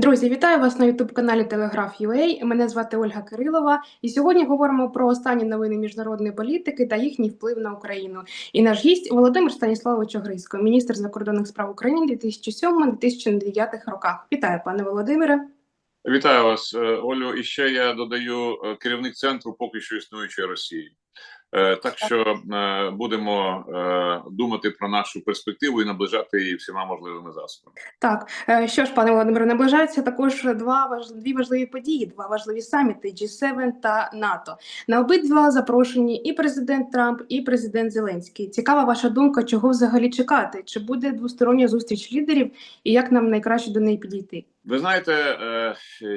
Друзі, вітаю вас на ютуб-каналі Телеграф UA. Мене звати Ольга Кирилова, і сьогодні говоримо про останні новини міжнародної політики та їхній вплив на Україну. І наш гість Володимир Станіславович Огризько, міністр закордонних справ України 2007-2009 роках. Вітаю, пане Володимире. Вітаю вас, е, Олю. І ще я додаю е, керівник центру поки що існуючої Росії. Е, Так що е, будемо е, думати про нашу перспективу і наближати її всіма можливими засобами. Так, що ж, пане Володимире, наближаються також два важ... дві важливі події, два важливі саміти G7 та НАТО. На обидва запрошені і президент Трамп, і президент Зеленський. Цікава ваша думка, чого взагалі чекати? Чи буде двостороння зустріч лідерів, і як нам найкраще до неї підійти? Ви знаєте,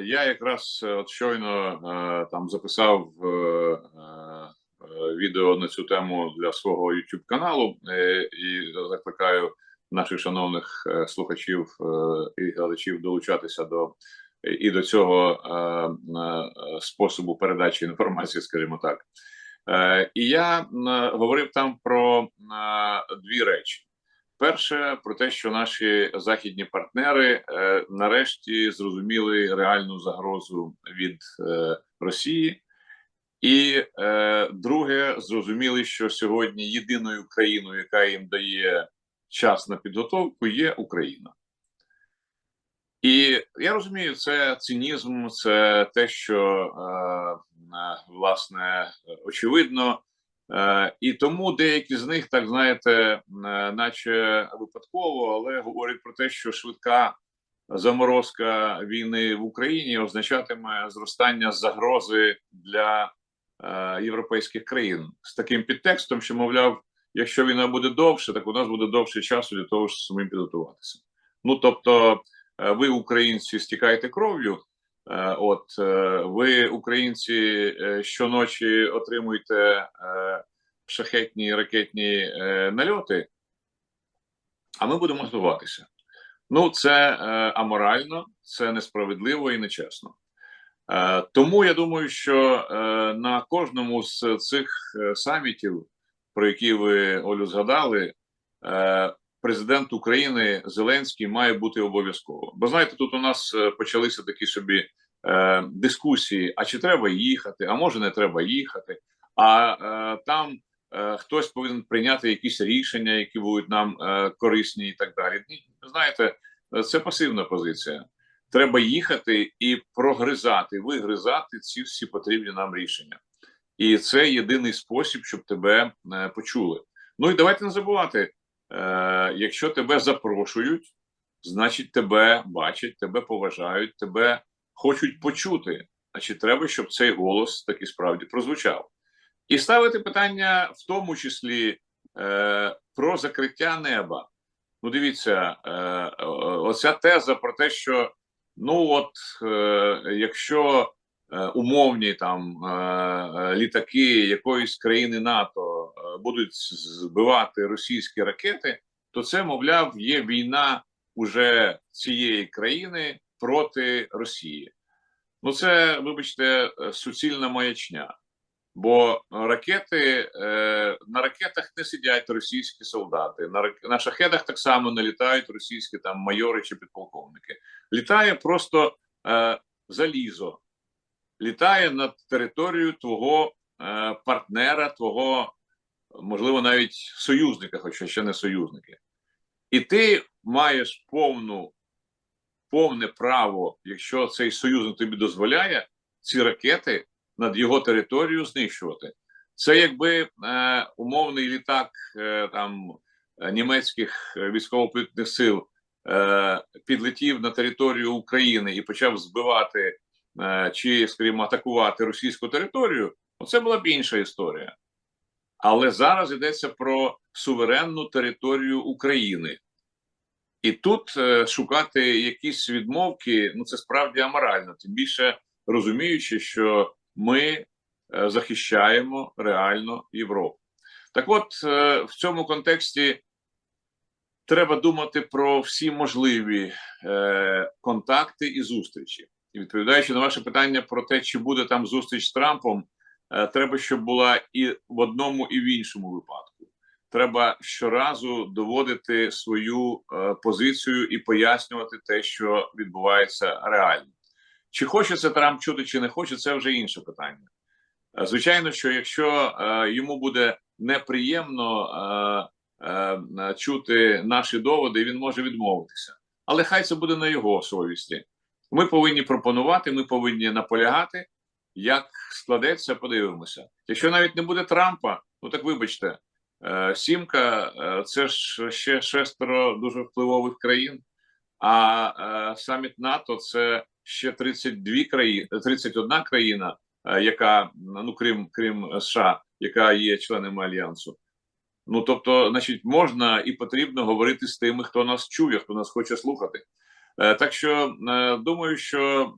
я якраз от щойно там записав відео на цю тему для свого YouTube каналу е, і закликаю наших шановних е, слухачів е, і глядачів долучатися до і до цього е, е, способу передачі інформації, скажімо так. Е, І я е, говорив там про е, дві речі. Перше, про те, що наші західні партнери е, нарешті зрозуміли реальну загрозу від е, Росії, і е, друге, зрозуміли, що сьогодні єдиною країною, яка їм дає час на підготовку, є Україна. І я розумію, це цинізм, це те, що е, е, власне очевидно. Е, І тому деякі з них, так знаєте, е, наче випадково, але говорять про те, що швидка заморозка війни в Україні означатиме зростання загрози для європейських країн з таким підтекстом, що мовляв, якщо війна буде довше, так у нас буде довше часу для того, щоб самим підготуватися. Ну тобто, е, ви, українці, стікаєте кров'ю. Е, От е, ви, українці, е, щоночі отримуєте е, шахетні ракетні е, нальоти, а ми будемо готуватися. Ну, це е, аморально, це несправедливо і нечесно. Е, Тому я думаю, що е, на кожному з цих е, самітів, про які ви Олю згадали, президент України Зеленський має бути обов'язково. Бо знаєте, тут у нас почалися такі собі дискусії: а чи треба їхати, а може не треба їхати. А там хтось повинен прийняти якісь рішення, які будуть нам корисні, і так далі. Знаєте, це пасивна позиція. Треба їхати і прогризати, вигризати ці всі потрібні нам рішення. І це єдиний спосіб, щоб тебе е, почули. Ну і давайте не забувати: е, якщо тебе запрошують, значить тебе бачать, тебе поважають, тебе хочуть почути. Значить, треба, щоб цей голос таки справді прозвучав. І ставити питання, в тому числі е, про закриття неба. Ну, дивіться, е, оця теза про те, що ну от е, якщо е, умовні там е, е, літаки якоїсь країни НАТО е, будуть збивати російські ракети, то це, мовляв, є війна уже цієї країни проти Росії. Ну, це, вибачте, суцільна маячня. Бо ракети е, на ракетах не сидять російські солдати. На шахедах так само не літають російські там майори чи підполковники. Літає просто е, залізо, літає над територією твого е, партнера, твого, можливо, навіть союзника, хоча ще не союзники. І ти маєш повну, повне право, якщо цей союзник тобі дозволяє, ці ракети над його територією знищувати. Це якби е, умовний літак е, там німецьких е, військово-політичних сил е, підлетів на територію України і почав збивати е, чи, скажімо, атакувати російську територію. Оце була б інша історія. Але зараз йдеться про суверенну територію України. І тут е, шукати якісь відмовки, ну це справді аморально, тим більше розуміючи, що ми е, захищаємо реально Європу. Так от е, в цьому контексті треба думати про всі можливі е, контакти і зустрічі. І відповідаючи на ваше питання про те, чи буде там зустріч з Трампом, треба, щоб була і в одному, і в іншому випадку. треба щоразу доводити свою позицію і пояснювати те, що відбувається реально. Чи хоче це Трамп чути, чи не хоче, це вже інше питання. Е, Звичайно, що якщо е, йому буде неприємно е, е, чути наші доводи, він може відмовитися. Але хай це буде на його совісті. Ми повинні пропонувати, ми повинні наполягати. Як складеться, подивимося. Якщо навіть не буде Трампа, ну так вибачте, е, сімка е, це ж ще шестеро дуже впливових країн. А е, саміт НАТО це ще 32 країни, 31 країна, е, яка ну крім крім США, яка є членами альянсу. Ну тобто, значить, можна і потрібно говорити з тими, хто нас чує, хто нас хоче слухати. Е, так що е, думаю, що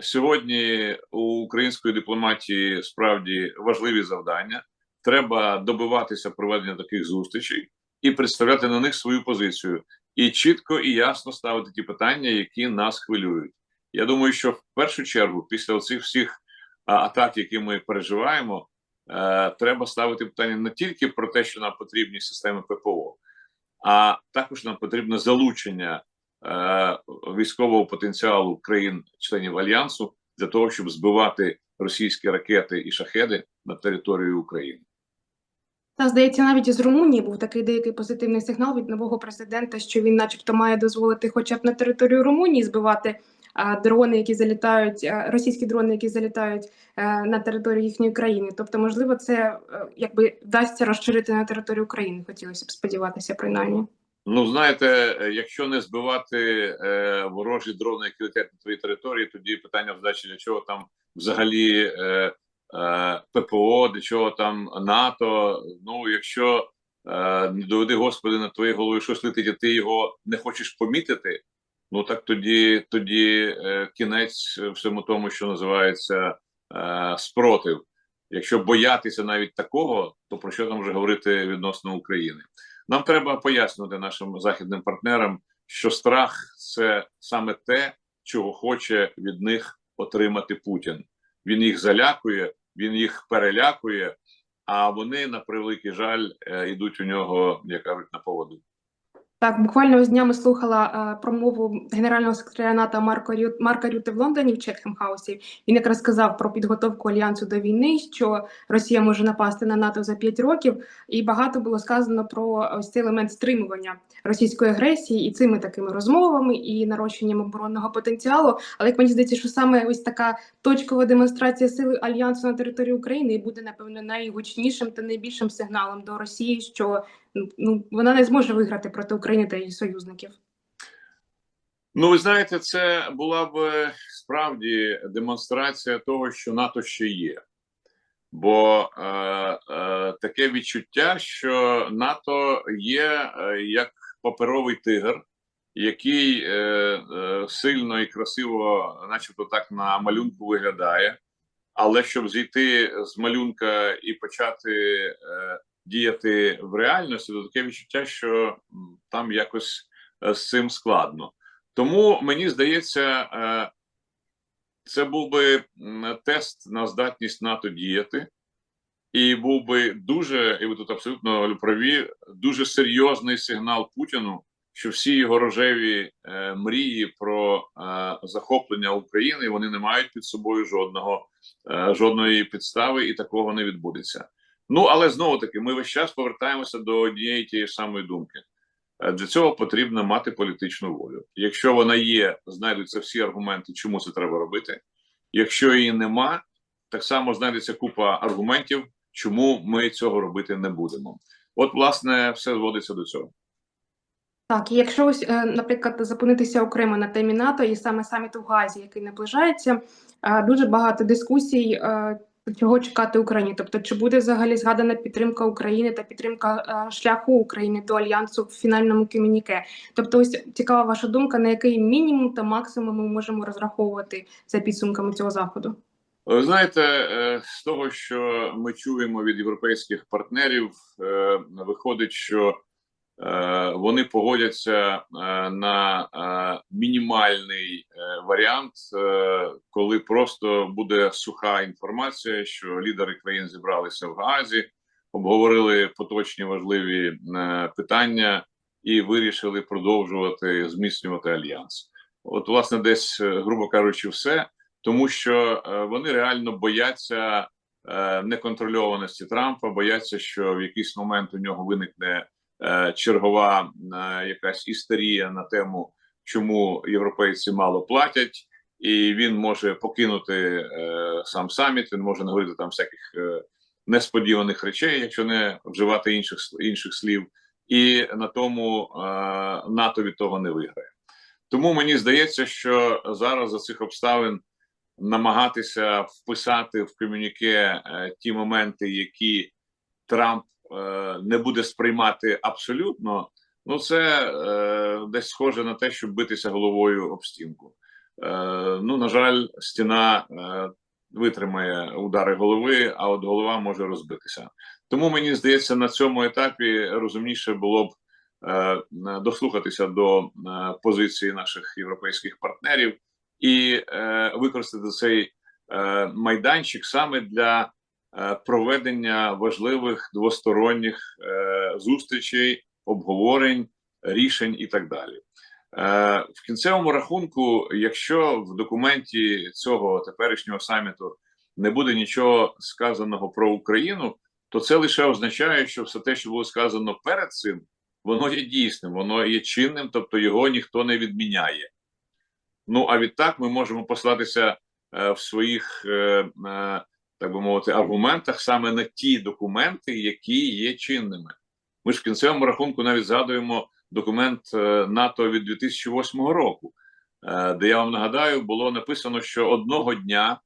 сьогодні у української дипломатії справді важливі завдання. Треба добиватися проведення таких зустрічей і представляти на них свою позицію, і чітко і ясно ставити ті питання, які нас хвилюють. Я думаю, що в першу чергу, після оцих всіх атак, які ми переживаємо, е, треба ставити питання не тільки про те, що нам потрібні системи ППО, а також нам потрібне залучення е, військового потенціалу країн-членів альянсу для того, щоб збивати російські ракети і шахеди на територію України. Та здається, навіть із Румунії був такий деякий позитивний сигнал від нового президента, що він, начебто, має дозволити, хоча б на територію Румунії збивати дрони, які залітають, російські дрони, які залітають на територію їхньої країни. Тобто, можливо, це е, якби вдасться розширити на територію України. Хотілося б сподіватися, принаймні. Ну, знаєте, е, якщо не збивати е, ворожі дрони, які летять на твоїй території, тоді питання в задачі, для чого там взагалі е, е, ППО, для чого там НАТО. Ну, якщо е, не доведи Господи на твоїй голові щось летить, а ти його не хочеш помітити, ну так тоді, тоді е, кінець всьому тому, що називається е, спротив. Якщо боятися навіть такого, то про що там вже говорити відносно України? Нам треба пояснювати нашим західним партнерам, що страх це саме те, чого хоче від них отримати Путін. Він їх залякує, він їх перелякує, а вони, на превеликий жаль, е, йдуть у нього, як кажуть, на поводу. Так, буквально ось днями слухала е, промову генерального секретаря НАТО Марко Рю... Марка Рюти в Лондоні в Четхем Хаусі. Він якраз сказав про підготовку альянсу до війни, що Росія може напасти на НАТО за 5 років, і багато було сказано про ось цей елемент стримування російської агресії і цими такими розмовами і нарощенням оборонного потенціалу. Але як мені здається, що саме ось така точкова демонстрація сили альянсу на території України буде напевно найгучнішим та найбільшим сигналом до Росії, що ну вона не зможе виграти проти України та її союзників. Ну, ви знаєте, це була б е, справді демонстрація того, що НАТО ще є. Бо е, е, таке відчуття, що НАТО є е, як паперовий тигр, який е, е, сильно і красиво, начебто, так на малюнку виглядає. Але щоб зійти з малюнка і почати е, діяти в реальності, то таке відчуття, що там якось е, з цим складно. Тому мені здається, е, це був би тест на здатність НАТО діяти, і був би дуже, і ви тут абсолютно праві, дуже серйозний сигнал Путіну, що всі його рожеві е, мрії про захоплення України вони не мають під собою жодного жодної підстави, і такого не відбудеться. Ну але знову таки, ми весь час повертаємося до однієї тієї самої думки. Е, Для цього потрібно мати політичну волю. Якщо вона є, знайдуться всі аргументи, чому це треба робити. Якщо її нема, так само знайдеться купа аргументів, чому ми цього робити не будемо. От, власне, все зводиться до цього. Так, і якщо ось, е, наприклад, зупинитися окремо на темі НАТО і саме саміту в Газі, який наближається, е, дуже багато дискусій, чого чекати Україні. Тобто, чи буде взагалі згадана підтримка України та підтримка е, шляху України до альянсу в фінальному комюніке? Тобто, ось цікава ваша думка, на який мінімум та максимум ми можемо розраховувати за підсумками цього заходу? Ви знаєте, е, з того, що ми чуємо від європейських партнерів, е, виходить, що вони погодяться е, на е, мінімальний е, варіант, е, коли просто буде суха інформація, що лідери країн зібралися в Газі, обговорили поточні важливі е, питання і вирішили продовжувати зміцнювати альянс. От, власне, десь, е, грубо кажучи, все, тому що е, вони реально бояться е, неконтрольованості Трампа, бояться, що в якийсь момент у нього виникне е, чергова е, якась істерія на тему, чому європейці мало платять, і він може покинути е, сам саміт. Він може наговорити там всяких е, несподіваних речей, якщо не вживати інших інших слів, і на тому е, НАТО від того не виграє. Тому мені здається, що зараз за цих обставин намагатися вписати в комюніке е, ті моменти, які Трамп е, не буде сприймати абсолютно. Ну, це е, десь схоже на те, щоб битися головою об стінку. Е, ну, на жаль, стіна е, витримає удари голови, а от голова може розбитися. Тому мені здається, на цьому етапі розумніше було б е, дослухатися до е, позиції наших європейських партнерів і е, використати цей е, майданчик саме для е, проведення важливих двосторонніх е, зустрічей, обговорень, рішень і так далі. Е, в кінцевому рахунку, якщо в документі цього теперішнього саміту не буде нічого сказаного про Україну, то це лише означає, що все те, що було сказано перед цим, воно є дійсним, воно є чинним, тобто його ніхто не відміняє. Ну а відтак ми можемо послатися е, в своїх, е, е, так би мовити, аргументах саме на ті документи, які є чинними. Ми ж в кінцевому рахунку навіть згадуємо документ е, НАТО від 2008 року, е, де я вам нагадаю, було написано, що одного дня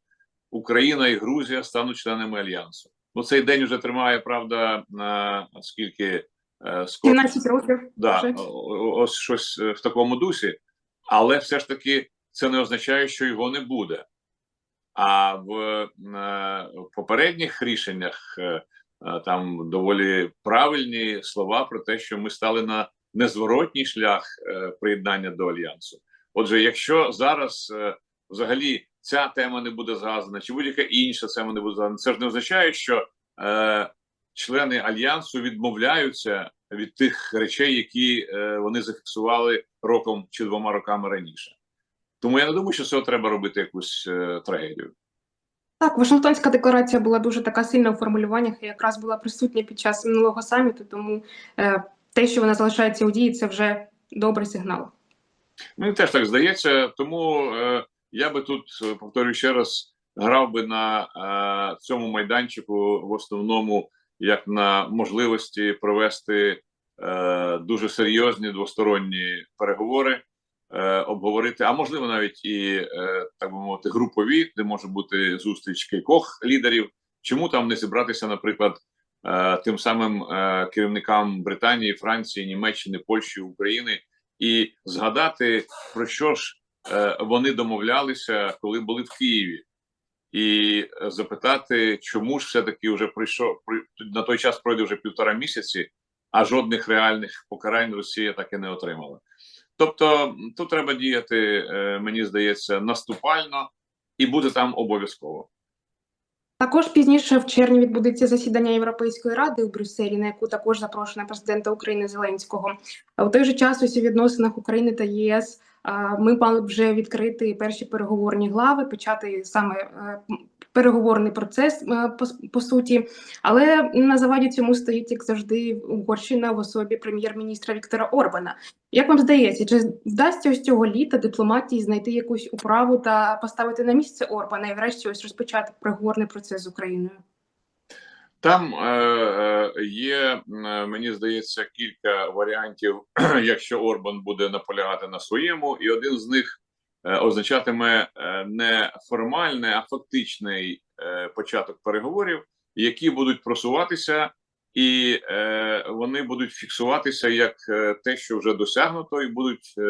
Україна і Грузія стануть членами альянсу. Ну цей день вже тримає правда на скільки е, скоро 17 років. да, ось щось е, в такому дусі, але все ж таки це не означає, що його не буде. А в е, попередніх рішеннях е, е, там доволі правильні слова про те, що ми стали на незворотній шлях приєднання до альянсу. Отже, якщо зараз взагалі ця тема не буде згадана, чи будь-яка інша тема не буде згадана, це ж не означає, що е, члени альянсу відмовляються від тих речей, які е, вони зафіксували роком чи двома роками раніше. Тому я не думаю, що з цього треба робити якусь е, трагедію. Так, Вашингтонська декларація була дуже така сильна у формулюваннях і якраз була присутня під час минулого саміту, тому е, те, що вона залишається у дії, це вже добрий сигнал. Мені теж так здається, тому е, я би тут е, повторюю ще раз грав би на е, цьому майданчику в основному як на можливості провести е, дуже серйозні двосторонні переговори, е, обговорити, а можливо навіть і е, так би мовити, групові, де може бути зустріч кількох лідерів. Чому там не зібратися, наприклад, е, тим самим керівникам Британії, Франції, Німеччини, Польщі, України і згадати про що ж вони домовлялися, коли були в Києві, і запитати, чому ж все-таки вже прийшов на той час пройде вже півтора місяці, а жодних реальних покарань Росія так і не отримала. Тобто, тут треба діяти, е, мені здається, наступально і бути там обов'язково. Також пізніше в червні відбудеться засідання Європейської ради у Брюсселі, на яку також запрошена президента України Зеленського. У той же час ось у відносинах України та ЄС ми мали б вже відкрити перші переговорні глави, почати саме е, переговорний процес е, по, по суті. Але на заваді цьому стоїть, як завжди, Угорщина в особі прем'єр-міністра Віктора Орбана. Як вам здається, чи вдасться ось цього літа дипломатії знайти якусь управу та поставити на місце Орбана і врешті ось розпочати переговорний процес з Україною? Там е, е, є, мені здається, кілька варіантів, якщо Орбан буде наполягати на своєму, і один з них означатиме е, не формальний, а фактичний е, початок переговорів, які будуть просуватися, і е, вони будуть фіксуватися як е, те, що вже досягнуто, і будуть е,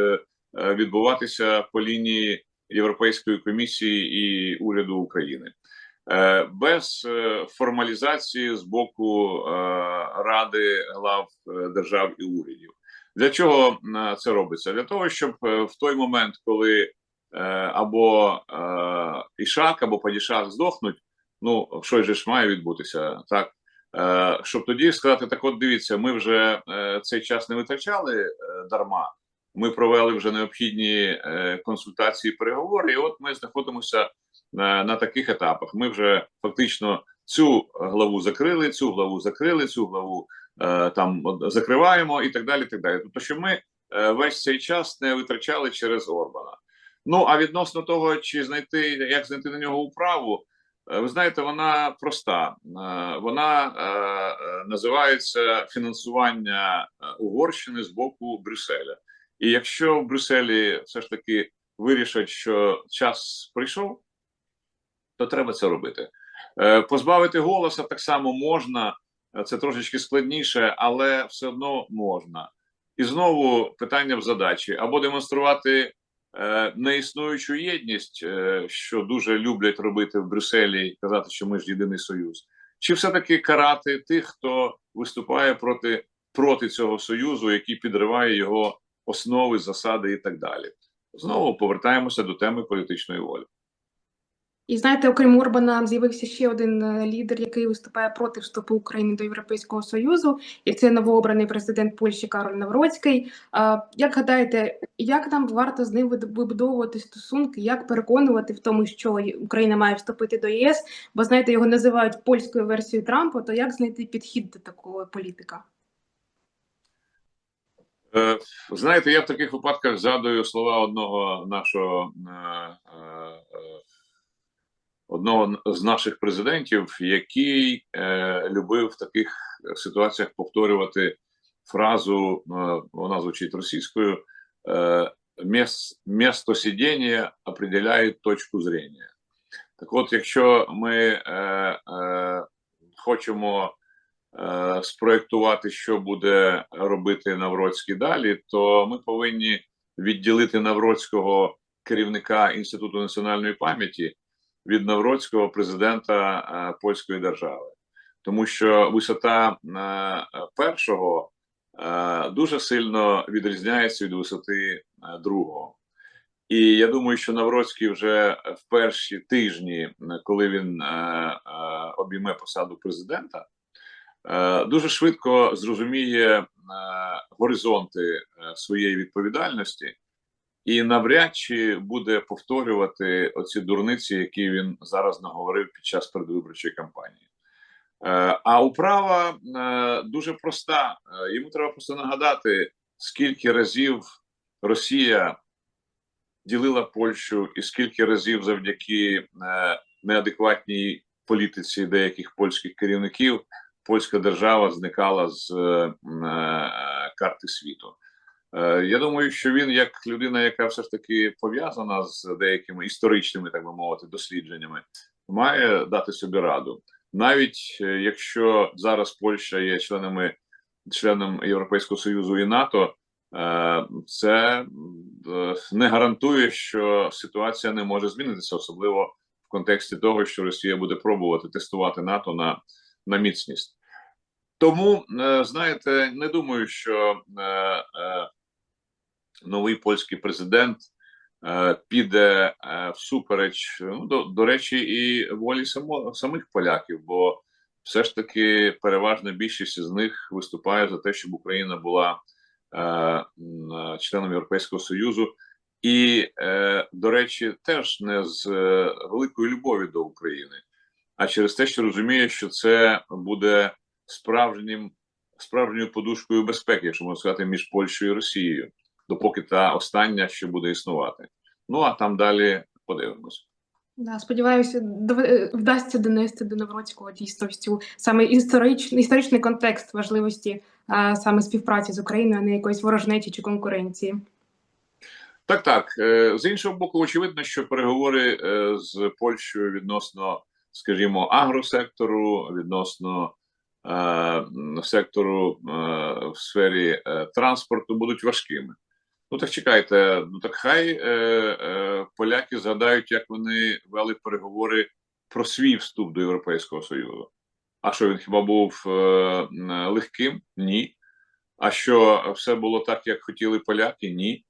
е, відбуватися по лінії Європейської комісії і уряду України. Е, без е, формалізації з боку е, Ради глав е, держав і урядів. Для чого е, це робиться? Для того, щоб е, в той момент, коли е, або е, Ішак, або Падішах здохнуть, ну щось же ж має відбутися. Так Е, щоб тоді сказати: так, от дивіться, ми вже е, цей час не витрачали е, дарма. Ми провели вже необхідні консультації, переговори. І от ми знаходимося на, на таких етапах. Ми вже фактично цю главу закрили, цю главу закрили, цю главу там закриваємо і так далі. так далі. Тобто, що ми весь цей час не витрачали через Орбана. Ну а відносно того, чи знайти як знайти на нього управу, е, ви знаєте, вона проста. Е, Вона е, називається фінансування Угорщини з боку Брюсселя. І якщо в Брюсселі все ж таки вирішать, що час прийшов, то треба це робити. Позбавити голоса так само можна, це трошечки складніше, але все одно можна. І знову питання в задачі: або демонструвати неіснуючу єдність, е, що дуже люблять робити в Брюсселі, казати, що ми ж єдиний союз, чи все-таки карати тих, хто виступає проти, проти цього союзу, який підриває його основи, засади і так далі. Знову повертаємося до теми політичної волі. І знаєте, окрім Орбана, з'явився ще один е, лідер, який виступає проти вступу України до Європейського Союзу, і це новообраний президент Польщі Кароль Навроцький. Як гадаєте, як нам варто з ним вибудовувати стосунки, як переконувати в тому, що Україна має вступити до ЄС? Бо знаєте, його називають польською версією Трампа. То як знайти підхід до такого політика? Е, Знаєте, я в таких випадках згадую слова одного нашого е, е, е, одного з наших президентів, який е, любив в таких ситуаціях повторювати фразу, е, вона звучить російською: е, «Мес- «Место сидіння определяє точку зрення. Так от, якщо ми е, е, хочемо е, спроектувати, що буде робити Навроцький далі, то ми повинні відділити Навроцького керівника Інституту національної пам'яті від Навроцького президента е, польської держави, тому що висота е, першого е, дуже сильно відрізняється від висоти другого. І я думаю, що Навроцький вже в перші тижні, коли він обійме посаду президента, дуже швидко зрозуміє горизонти своєї відповідальності і навряд чи буде повторювати оці дурниці, які він зараз наговорив під час передвиборчої кампанії. Е, А управа е, дуже проста. Е, Йому треба просто нагадати, скільки разів Росія ділила Польщу, і скільки разів завдяки неадекватній політиці деяких польських керівників польська держава зникала з карти світу. Е, Я думаю, що він, як людина, яка все ж таки пов'язана з деякими історичними, так би мовити, дослідженнями, має дати собі раду. Навіть е, якщо зараз Польща є членами членом Європейського Союзу і НАТО, е, це не гарантує, що ситуація не може змінитися, особливо в контексті того, що Росія буде пробувати тестувати НАТО на, на міцність. Тому, знаєте, не думаю, що новий польський президент е, піде е, всупереч, ну, до, до речі, і волі само, самих поляків, бо все ж таки переважна більшість з них виступає за те, щоб Україна була е, членом Європейського Союзу. І, до речі, теж не з великою любові до України, а через те, що розуміє, що це буде справжнім справжньою подушкою безпеки, якщо можна сказати, між Польщею і Росією, допоки та остання ще буде існувати. Ну а там далі подивимось. Да, сподіваюся, е, вдасться донести до Навроцького дійсно цю саме історичний історичний контекст важливості а, саме співпраці з Україною, а не якоїсь ворожнечі чи конкуренції. Так, так. Е, З іншого боку, очевидно, що переговори е, з Польщею відносно, скажімо, агросектору, відносно е, сектору е, в сфері транспорту будуть важкими. Ну так чекайте, ну так хай е, е, поляки згадають, як вони вели переговори про свій вступ до Європейського Союзу. А що він хіба був е, легким? Ні. А що все було так, як хотіли поляки? Ні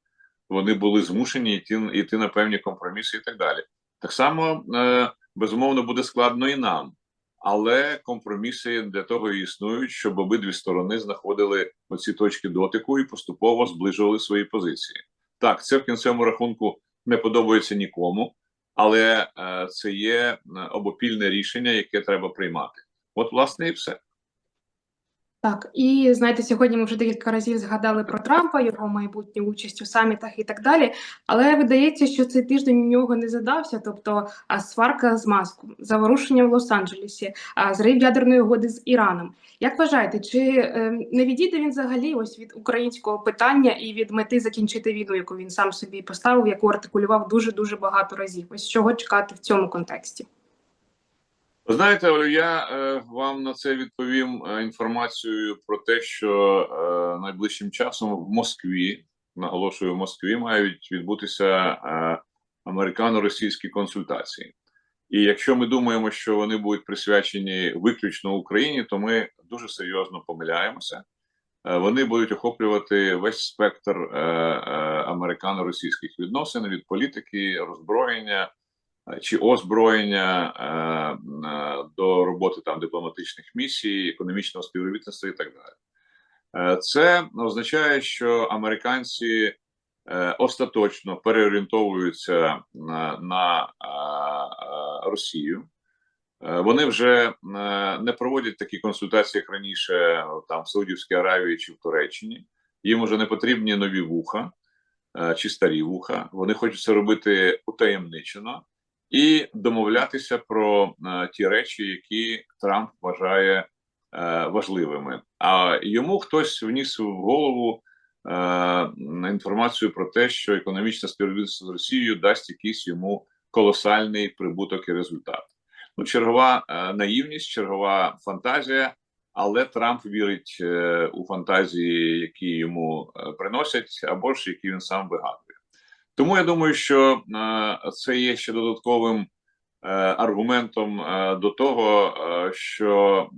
вони були змушені йти, йти на певні компроміси і так далі. Так само, е, безумовно, буде складно і нам. Але компроміси для того і існують, щоб обидві сторони знаходили оці точки дотику і поступово зближували свої позиції. Так, це в кінцевому рахунку не подобається нікому, але е, це є е, обопільне рішення, яке треба приймати. От, власне, і все. Так, і знаєте, сьогодні ми вже декілька разів згадали про Трампа, його майбутню участь у самітах і так далі. Але видається, що цей тиждень у нього не задався. Тобто, сварка з маском, заворушення в Лос-Анджелесі, зрив ядерної угоди з Іраном. Як вважаєте, чи е, не відійде він взагалі ось від українського питання і від мети закінчити війну, яку він сам собі поставив, яку артикулював дуже дуже багато разів? Ось чого чекати в цьому контексті? Знаєте, Олю, я е, вам на це відповім е, інформацією про те, що е, найближчим часом в Москві, наголошую, в Москві мають відбутися е, американо-російські консультації. І якщо ми думаємо, що вони будуть присвячені виключно Україні, то ми дуже серйозно помиляємося. Е, Вони будуть охоплювати весь спектр е, е, американо-російських відносин від політики, роззброєння чи озброєння е, е, до роботи там дипломатичних місій, економічного співробітництва і так далі. Е, Це означає, що американці е, остаточно переорієнтовуються на, е, е, Росію. Е, Вони вже е, не проводять такі консультації, як раніше, там в Саудівській Аравії чи в Туреччині. Їм вже не потрібні нові вуха е, чи старі вуха. Вони хочуть це робити утаємничено і домовлятися про е, ті речі, які Трамп вважає е, важливими. А йому хтось вніс в голову е, інформацію про те, що економічне співробітництво з Росією дасть якийсь йому колосальний прибуток і результат. Ну, чергова наївність, чергова фантазія, але Трамп вірить у фантазії, які йому приносять, або ж які він сам вигадує. Тому я думаю, що е, це є ще додатковим е, аргументом е, до того, що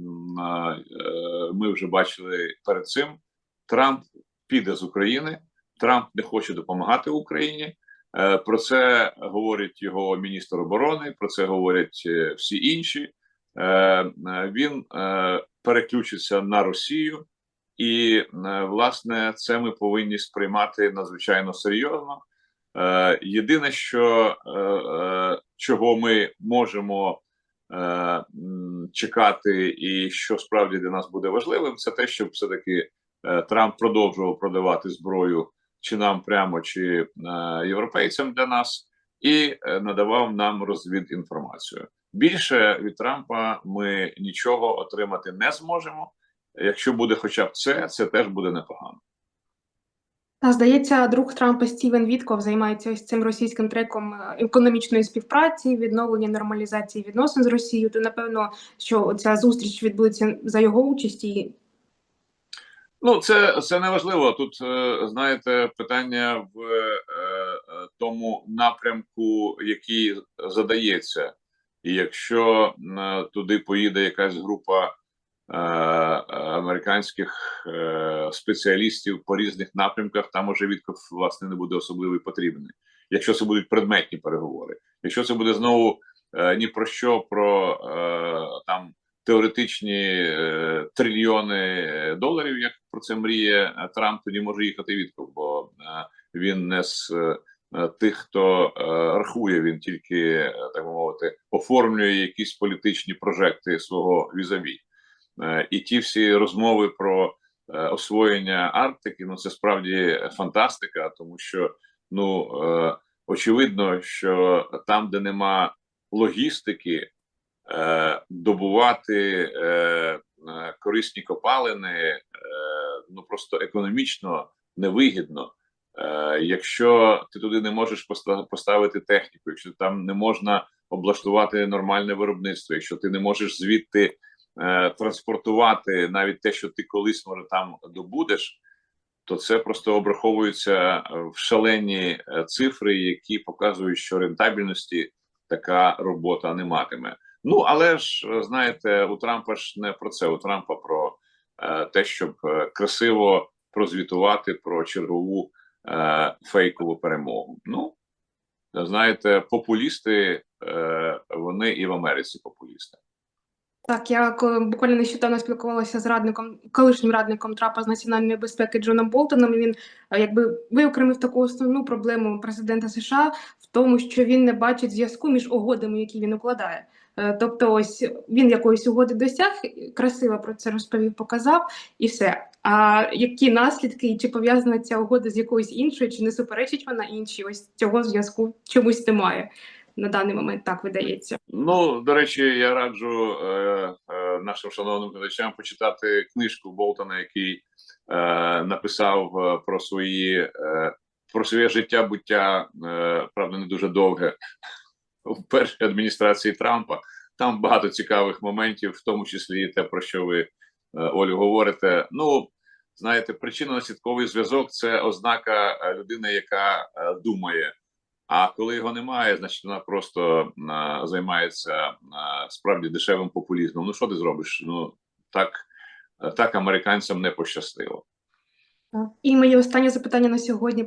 ми вже бачили перед цим. Трамп піде з України, Трамп не хоче допомагати Україні. Про це говорить його міністр оборони, про це говорять всі інші. Він переключиться на Росію, і власне це ми повинні сприймати надзвичайно серйозно. Е, Єдине, що е, е, чого ми можемо чекати, і що справді для нас буде важливим, це те, щоб все таки Трамп продовжував продавати зброю чи нам прямо, чи європейцям для нас, і надавав нам розвід інформацію. Більше від Трампа ми нічого отримати не зможемо. Якщо буде хоча б це, це теж буде непогано. Та здається, друг Трампа Стівен Вітков займається ось цим російським треком е, економічної співпраці, відновлення нормалізації відносин з Росією. То напевно, що ця зустріч відбудеться за його участі. Ну, це це не важливо. Тут е, знаєте питання в е, тому напрямку, який задається, і якщо туди поїде якась група американських е, спеціалістів по різних напрямках, там уже Вітков власне не буде особливо потрібний. Якщо це будуть предметні переговори, якщо це буде знову е, ні про що про е, там теоретичні е, трильйони доларів, як про це мріє е, Трамп, тоді може їхати Вітков, бо е, він не з е, тих, хто е, рахує, він тільки е, так мовити оформлює якісь політичні прожекти свого візаві. Е, і ті всі розмови про е, освоєння Арктики, ну це справді фантастика, тому що ну е, очевидно, що там, де нема логістики, добувати корисні копалини, ну просто економічно невигідно. Якщо ти туди не можеш поста- поставити техніку, якщо там не можна облаштувати нормальне виробництво, якщо ти не можеш звідти транспортувати навіть те, що ти колись може там добудеш, то це просто обраховується в шалені е, цифри, які показують, що рентабельності така робота не матиме. Ну але ж е, знаєте, у Трампа ж не про це. У Трампа про е, те, щоб е, красиво прозвітувати про чергову е, фейкову перемогу. Ну знаєте, популісти е, вони і в Америці популісти. Так, я буквально нещодавно спілкувалася з радником, колишнім радником Трапа з національної безпеки Джоном Болтоном. І він е, якби виокремив таку основну проблему президента США в тому, що він не бачить зв'язку між угодами, які він укладає. Е, Тобто, ось він якоїсь угоди досяг, красиво про це розповів, показав, і все. А які наслідки, і чи пов'язана ця угода з якоюсь іншою, чи не суперечить вона іншій? Ось цього зв'язку чомусь немає на даний момент, так видається. Ну, до речі, я раджу е, е, нашим шановним глядачам почитати книжку Болтона, який е, написав е, про свої е, про своє життя буття, е, правда, не дуже довге в першій адміністрації Трампа. Там багато цікавих моментів, в тому числі те, про що ви, е, Олю, говорите. Ну, знаєте, причинно-наслідковий зв'язок це ознака е, людини, яка думає. А коли його немає, значить вона просто а, займається а, справді дешевим популізмом. Ну що ти зробиш? Ну так, так американцям не пощастило. І моє останнє запитання на сьогодні,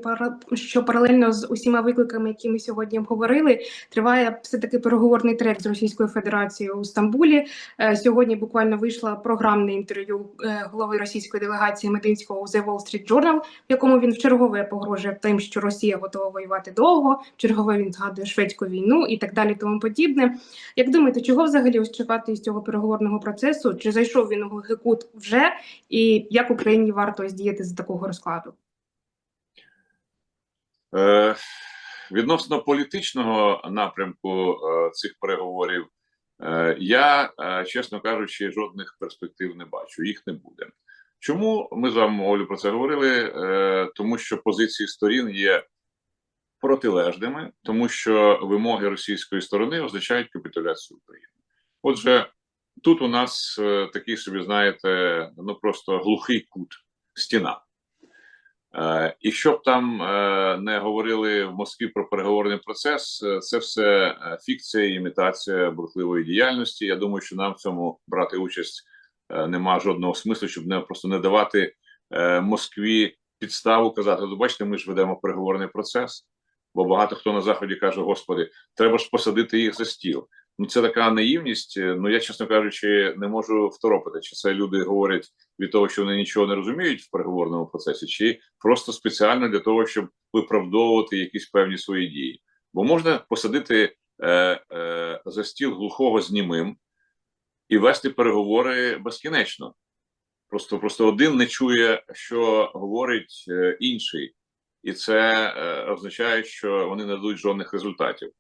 що паралельно з усіма викликами, які ми сьогодні обговорили, триває все-таки переговорний трек з Російською Федерацією у Стамбулі. Е, Сьогодні буквально вийшло програмне інтерв'ю е, голови російської делегації Мединського у The Wall Street Journal, в якому він вчергове погрожує тим, що Росія готова воювати довго, вчергове він згадує шведську війну і так далі, тому подібне. Як думаєте, чого взагалі чекати із цього переговорного процесу? Чи зайшов він у глухий вже? І як Україні варто ось діяти за такого розкладу? Е, відносно політичного напрямку е, цих переговорів, е, я, е, чесно кажучи, жодних перспектив не бачу. Їх не буде. Чому ми з вами Олю про це говорили? Е, тому що позиції сторін є протилежними, тому що вимоги російської сторони означають капітуляцію України. Отже, тут у нас е, такий собі, знаєте, ну просто глухий кут, стіна. Е, і щоб там е, не говорили в Москві про переговорний процес, е, це все е, фікція, імітація бурхливої діяльності. Я думаю, що нам в цьому брати участь е, нема жодного смислу, щоб не просто не давати е, Москві підставу казати: «Ну, бачите, ми ж ведемо переговорний процес. Бо багато хто на заході каже: Господи, треба ж посадити їх за стіл. Ну це така наївність. е, Ну я, чесно кажучи, не можу второпити, чи це люди говорять від того, що вони нічого не розуміють в переговорному процесі, чи просто спеціально для того, щоб виправдовувати якісь певні свої дії. Бо можна посадити е, е, за стіл глухого з німим і вести переговори безкінечно. Просто просто один не чує, що говорить е, інший, і це е, означає, що вони не дадуть жодних результатів.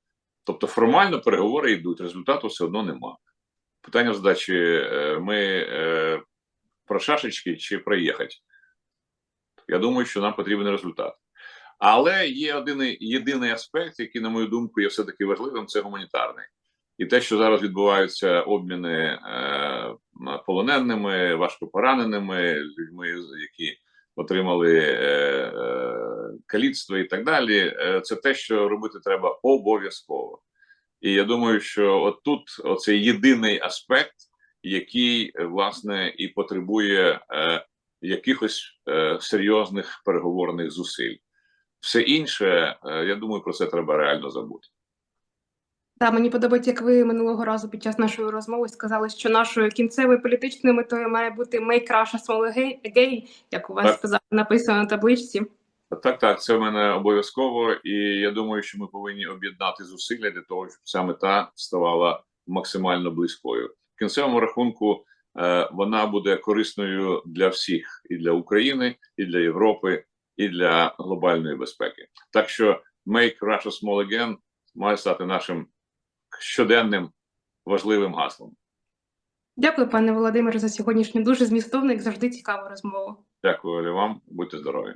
Тобто формально переговори йдуть, результату все одно нема. Питання задачі: е, ми е, про шашечки чи проїхати? Я думаю, що нам потрібен результат. Але є один єдиний аспект, який, на мою думку, є все-таки важливим, це гуманітарний. І те, що зараз відбуваються обміни е, полоненими, важкопораненими, людьми, які отримали каліцтво і так далі, е, це те, що робити треба обов'язково. І я думаю, що от тут оцей єдиний аспект, який е, власне і потребує е, якихось е, серйозних переговорних зусиль. Все інше, е, я думаю, про це треба реально забути. Так, мені подобається, як ви минулого разу під час нашої розмови сказали, що нашою кінцевою політичною метою має бути «Make Russia small again», як у вас Так. сказали, написано на табличці. Так, так, це в мене обов'язково, і я думаю, що ми повинні об'єднати зусилля для того, щоб ця мета ставала максимально близькою. В кінцевому рахунку е, вона буде корисною для всіх, і для України, і для Європи, і для глобальної безпеки. Так що «Make Russia small again» має стати нашим щоденним важливим гаслом. Дякую, пане Володимире, за сьогоднішню дуже змістовну, як завжди, цікаву розмову. Дякую Олі, вам, будьте здорові.